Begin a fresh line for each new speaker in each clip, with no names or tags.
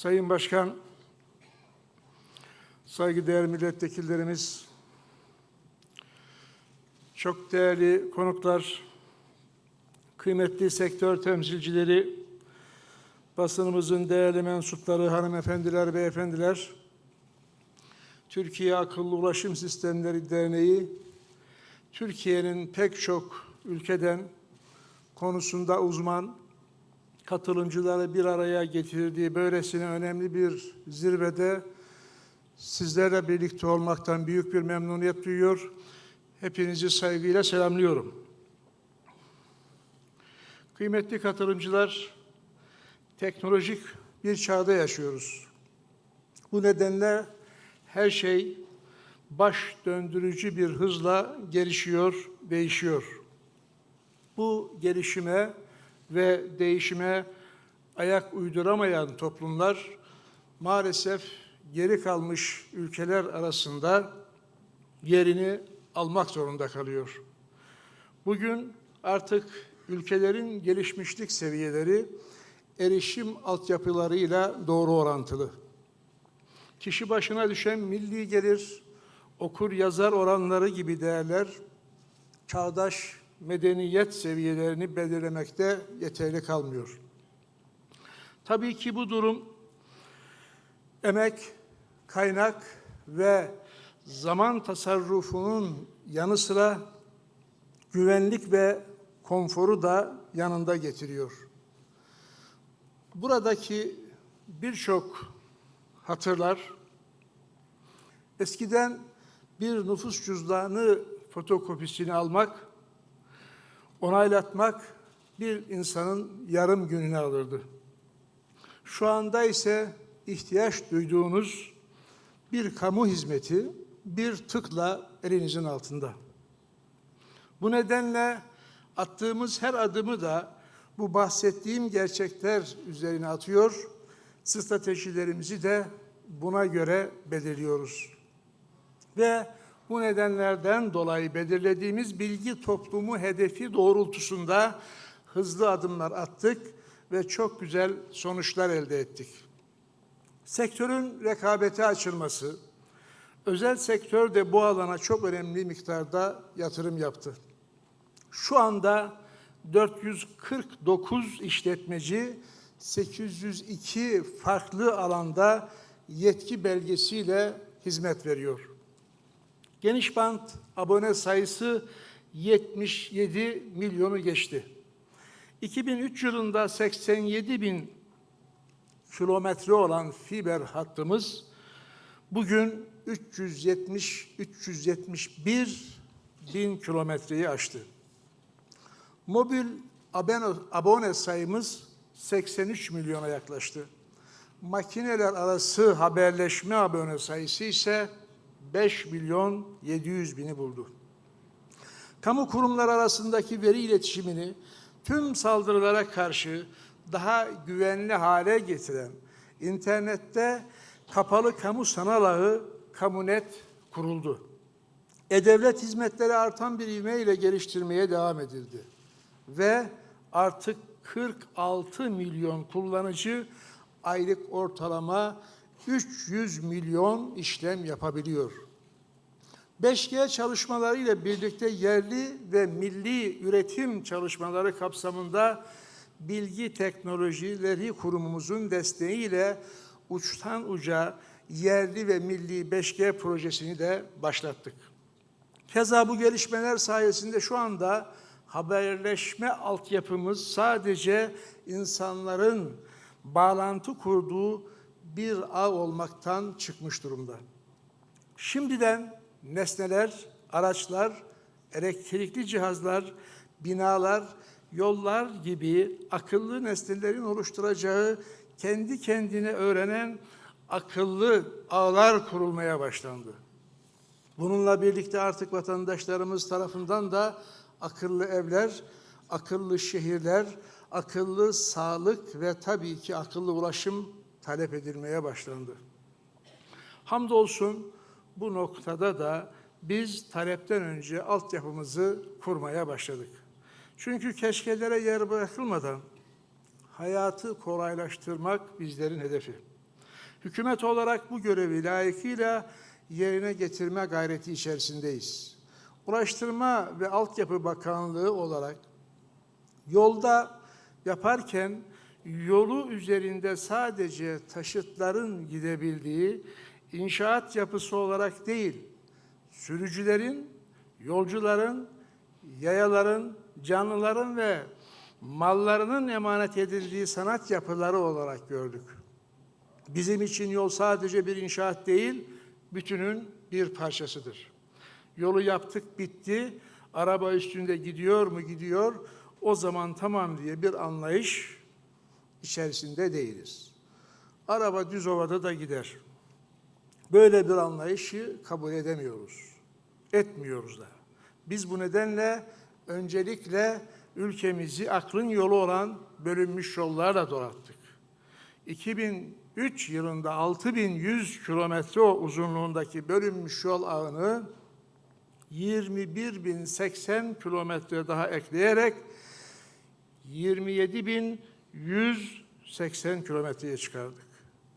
Sayın Başkan, saygıdeğer milletvekillerimiz, çok değerli konuklar, kıymetli sektör temsilcileri, basınımızın değerli mensupları, hanımefendiler, beyefendiler, Türkiye Akıllı Ulaşım Sistemleri Derneği, Türkiye'nin pek çok ülkeden konusunda uzman katılımcıları bir araya getirdiği böylesine önemli bir zirvede sizlerle birlikte olmaktan büyük bir memnuniyet duyuyor. Hepinizi saygıyla selamlıyorum. Kıymetli katılımcılar, teknolojik bir çağda yaşıyoruz. Bu nedenle her şey baş döndürücü bir hızla gelişiyor, değişiyor. Bu gelişime ve değişime ayak uyduramayan toplumlar maalesef geri kalmış ülkeler arasında yerini almak zorunda kalıyor. Bugün artık ülkelerin gelişmişlik seviyeleri erişim altyapılarıyla doğru orantılı. Kişi başına düşen milli gelir, okur yazar oranları gibi değerler çağdaş medeniyet seviyelerini belirlemekte yeterli kalmıyor. Tabii ki bu durum emek, kaynak ve zaman tasarrufunun yanı sıra güvenlik ve konforu da yanında getiriyor. Buradaki birçok hatırlar eskiden bir nüfus cüzdanı fotokopisini almak onaylatmak bir insanın yarım gününü alırdı. Şu anda ise ihtiyaç duyduğunuz bir kamu hizmeti bir tıkla elinizin altında. Bu nedenle attığımız her adımı da bu bahsettiğim gerçekler üzerine atıyor, stratejilerimizi de buna göre belirliyoruz. Ve bu nedenlerden dolayı belirlediğimiz bilgi toplumu hedefi doğrultusunda hızlı adımlar attık ve çok güzel sonuçlar elde ettik. Sektörün rekabete açılması, özel sektör de bu alana çok önemli miktarda yatırım yaptı. Şu anda 449 işletmeci 802 farklı alanda yetki belgesiyle hizmet veriyor. Geniş bant abone sayısı 77 milyonu geçti. 2003 yılında 87 bin kilometre olan fiber hattımız bugün 370-371 bin kilometreyi aştı. Mobil abone, abone sayımız 83 milyona yaklaştı. Makineler arası haberleşme abone sayısı ise 5 milyon 700 bini buldu. Kamu kurumları arasındaki veri iletişimini tüm saldırılara karşı daha güvenli hale getiren internette kapalı kamu sanal ağı Kamunet kuruldu. E-Devlet hizmetleri artan bir ivmeyle geliştirmeye devam edildi. Ve artık 46 milyon kullanıcı aylık ortalama 300 milyon işlem yapabiliyor. 5G çalışmalarıyla birlikte yerli ve milli üretim çalışmaları kapsamında Bilgi Teknolojileri Kurumumuzun desteğiyle uçtan uca yerli ve milli 5G projesini de başlattık. Keza bu gelişmeler sayesinde şu anda haberleşme altyapımız sadece insanların bağlantı kurduğu bir ağ olmaktan çıkmış durumda. Şimdiden nesneler, araçlar, elektrikli cihazlar, binalar, yollar gibi akıllı nesnelerin oluşturacağı kendi kendine öğrenen akıllı ağlar kurulmaya başlandı. Bununla birlikte artık vatandaşlarımız tarafından da akıllı evler, akıllı şehirler, akıllı sağlık ve tabii ki akıllı ulaşım talep edilmeye başlandı. Hamdolsun bu noktada da biz talepten önce altyapımızı kurmaya başladık. Çünkü keşkelere yer bırakılmadan hayatı kolaylaştırmak bizlerin hedefi. Hükümet olarak bu görevi layıkıyla yerine getirme gayreti içerisindeyiz. Ulaştırma ve Altyapı Bakanlığı olarak yolda yaparken yolu üzerinde sadece taşıtların gidebildiği inşaat yapısı olarak değil, sürücülerin, yolcuların, yayaların, canlıların ve mallarının emanet edildiği sanat yapıları olarak gördük. Bizim için yol sadece bir inşaat değil, bütünün bir parçasıdır. Yolu yaptık, bitti. Araba üstünde gidiyor mu gidiyor. O zaman tamam diye bir anlayış içerisinde değiliz. Araba düz ovada da gider. Böyle bir anlayışı kabul edemiyoruz. Etmiyoruz da. Biz bu nedenle öncelikle ülkemizi aklın yolu olan bölünmüş yollarla donattık. 2003 yılında 6100 kilometre uzunluğundaki bölünmüş yol ağını 21.080 kilometre daha ekleyerek 27.180 kilometreye çıkardık.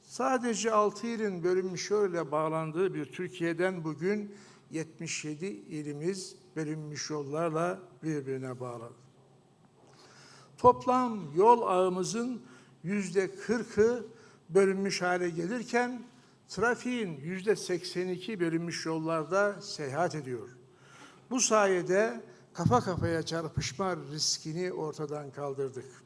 Sadece 6 ilin bölünmüş ile bağlandığı bir Türkiye'den bugün 77 ilimiz bölünmüş yollarla birbirine bağlı. Toplam yol ağımızın yüzde kırkı bölünmüş hale gelirken trafiğin yüzde 82 bölünmüş yollarda seyahat ediyor. Bu sayede kafa kafaya çarpışma riskini ortadan kaldırdık.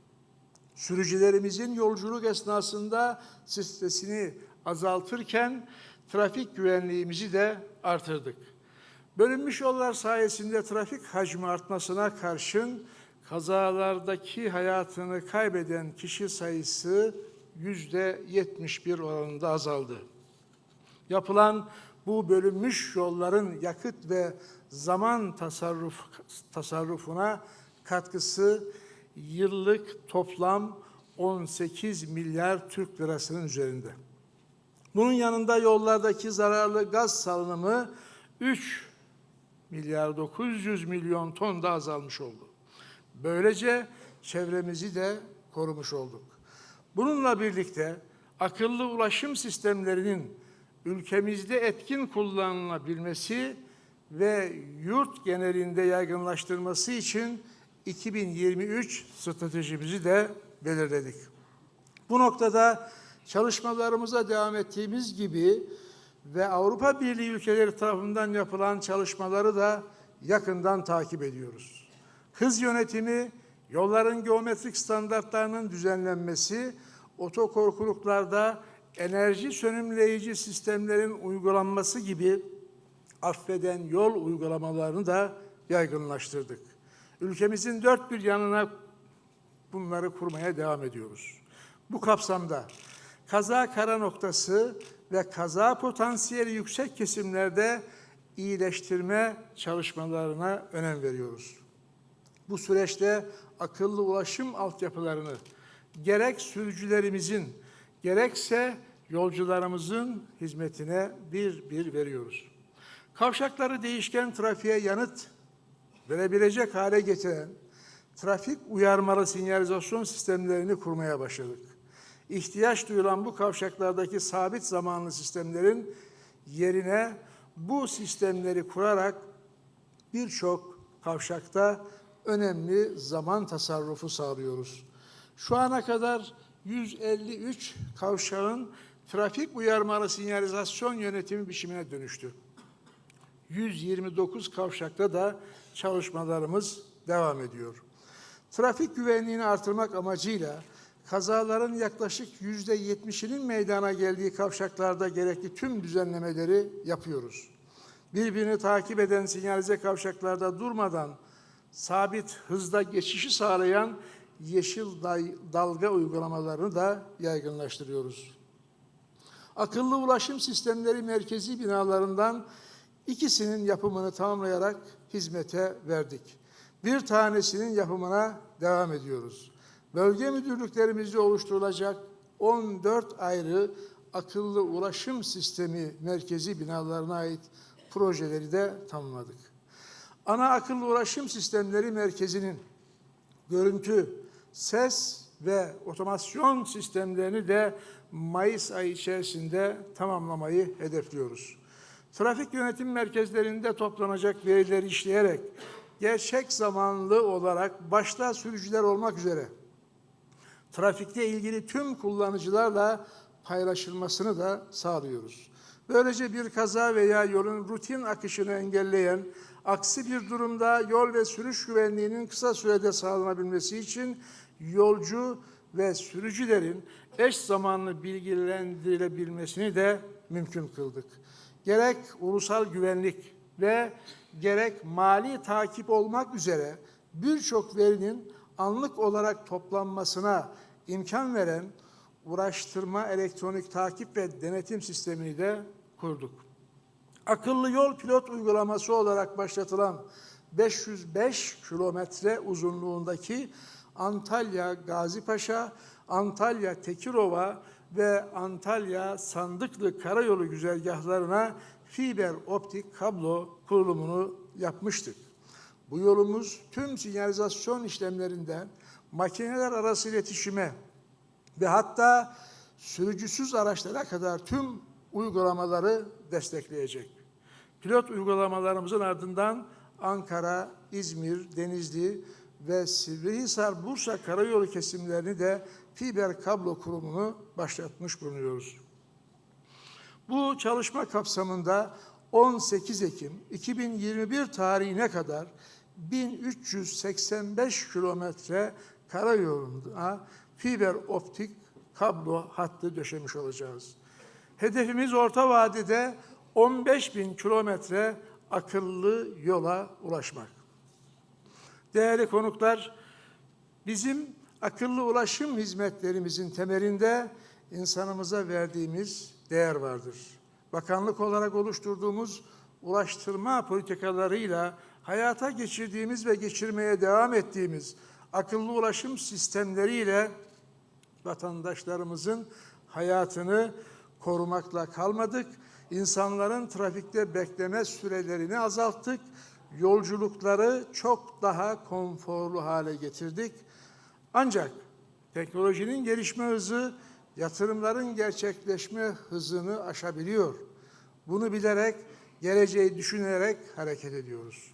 Sürücülerimizin yolculuk esnasında stresini azaltırken trafik güvenliğimizi de artırdık. Bölünmüş yollar sayesinde trafik hacmi artmasına karşın kazalardaki hayatını kaybeden kişi sayısı yüzde 71 oranında azaldı. Yapılan bu bölünmüş yolların yakıt ve zaman tasarruf, tasarrufuna katkısı yıllık toplam 18 milyar Türk lirasının üzerinde. Bunun yanında yollardaki zararlı gaz salınımı 3 milyar 900 milyon ton da azalmış oldu. Böylece çevremizi de korumuş olduk. Bununla birlikte akıllı ulaşım sistemlerinin ülkemizde etkin kullanılabilmesi ve yurt genelinde yaygınlaştırması için 2023 stratejimizi de belirledik. Bu noktada çalışmalarımıza devam ettiğimiz gibi ve Avrupa Birliği ülkeleri tarafından yapılan çalışmaları da yakından takip ediyoruz. Hız yönetimi, yolların geometrik standartlarının düzenlenmesi, otokorkuluklarda enerji sönümleyici sistemlerin uygulanması gibi affeden yol uygulamalarını da yaygınlaştırdık. Ülkemizin dört bir yanına bunları kurmaya devam ediyoruz. Bu kapsamda kaza kara noktası ve kaza potansiyeli yüksek kesimlerde iyileştirme çalışmalarına önem veriyoruz. Bu süreçte akıllı ulaşım altyapılarını gerek sürücülerimizin gerekse yolcularımızın hizmetine bir bir veriyoruz. Kavşakları değişken trafiğe yanıt verebilecek hale getiren trafik uyarmalı sinyalizasyon sistemlerini kurmaya başladık. İhtiyaç duyulan bu kavşaklardaki sabit zamanlı sistemlerin yerine bu sistemleri kurarak birçok kavşakta önemli zaman tasarrufu sağlıyoruz. Şu ana kadar 153 kavşağın trafik uyarmalı sinyalizasyon yönetimi biçimine dönüştü. 129 kavşakta da çalışmalarımız devam ediyor. Trafik güvenliğini artırmak amacıyla kazaların yaklaşık yüzde yetmişinin meydana geldiği kavşaklarda gerekli tüm düzenlemeleri yapıyoruz. Birbirini takip eden sinyalize kavşaklarda durmadan sabit hızda geçişi sağlayan yeşil dalga uygulamalarını da yaygınlaştırıyoruz. Akıllı ulaşım sistemleri merkezi binalarından ikisinin yapımını tamamlayarak hizmete verdik. Bir tanesinin yapımına devam ediyoruz. Bölge müdürlüklerimizde oluşturulacak 14 ayrı akıllı ulaşım sistemi merkezi binalarına ait projeleri de tamamladık. Ana akıllı ulaşım sistemleri merkezinin görüntü, ses ve otomasyon sistemlerini de Mayıs ayı içerisinde tamamlamayı hedefliyoruz. Trafik yönetim merkezlerinde toplanacak verileri işleyerek gerçek zamanlı olarak başta sürücüler olmak üzere trafikte ilgili tüm kullanıcılarla paylaşılmasını da sağlıyoruz. Böylece bir kaza veya yolun rutin akışını engelleyen, aksi bir durumda yol ve sürüş güvenliğinin kısa sürede sağlanabilmesi için yolcu ve sürücülerin eş zamanlı bilgilendirilebilmesini de mümkün kıldık. Gerek ulusal güvenlik ve gerek mali takip olmak üzere birçok verinin anlık olarak toplanmasına imkan veren uğraştırma elektronik takip ve denetim sistemini de kurduk. Akıllı yol pilot uygulaması olarak başlatılan 505 kilometre uzunluğundaki Antalya Gazipaşa, Antalya Tekirova ve Antalya Sandıklı Karayolu güzergahlarına fiber optik kablo kurulumunu yapmıştık. Bu yolumuz tüm sinyalizasyon işlemlerinden makineler arası iletişime ve hatta sürücüsüz araçlara kadar tüm uygulamaları destekleyecek. Pilot uygulamalarımızın ardından Ankara, İzmir, Denizli ve Sivrihisar, Bursa karayolu kesimlerini de fiber kablo kurumunu başlatmış bulunuyoruz. Bu çalışma kapsamında 18 Ekim 2021 tarihine kadar 1385 kilometre karayolunda fiber optik kablo hattı döşemiş olacağız. Hedefimiz orta vadede 15 bin kilometre akıllı yola ulaşmak. Değerli konuklar, bizim akıllı ulaşım hizmetlerimizin temelinde insanımıza verdiğimiz değer vardır. Bakanlık olarak oluşturduğumuz ulaştırma politikalarıyla hayata geçirdiğimiz ve geçirmeye devam ettiğimiz akıllı ulaşım sistemleriyle vatandaşlarımızın hayatını korumakla kalmadık. İnsanların trafikte bekleme sürelerini azalttık. Yolculukları çok daha konforlu hale getirdik. Ancak teknolojinin gelişme hızı yatırımların gerçekleşme hızını aşabiliyor. Bunu bilerek, geleceği düşünerek hareket ediyoruz.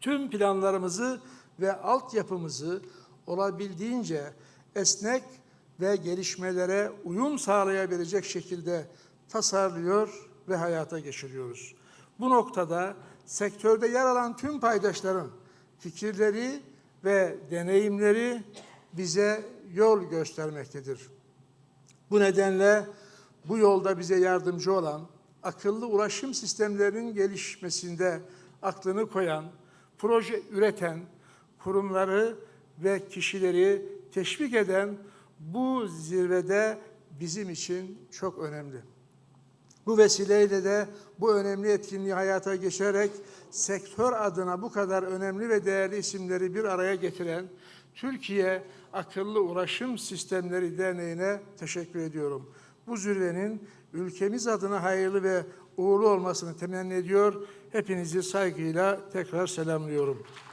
Tüm planlarımızı ve altyapımızı olabildiğince esnek ve gelişmelere uyum sağlayabilecek şekilde tasarlıyor ve hayata geçiriyoruz. Bu noktada sektörde yer alan tüm paydaşların fikirleri ve deneyimleri bize yol göstermektedir. Bu nedenle bu yolda bize yardımcı olan, akıllı ulaşım sistemlerinin gelişmesinde aklını koyan, proje üreten kurumları ve kişileri teşvik eden bu zirvede bizim için çok önemli. Bu vesileyle de bu önemli etkinliği hayata geçirerek sektör adına bu kadar önemli ve değerli isimleri bir araya getiren Türkiye Akıllı Ulaşım Sistemleri Derneği'ne teşekkür ediyorum. Bu zirvenin ülkemiz adına hayırlı ve uğurlu olmasını temenni ediyor. Hepinizi saygıyla tekrar selamlıyorum.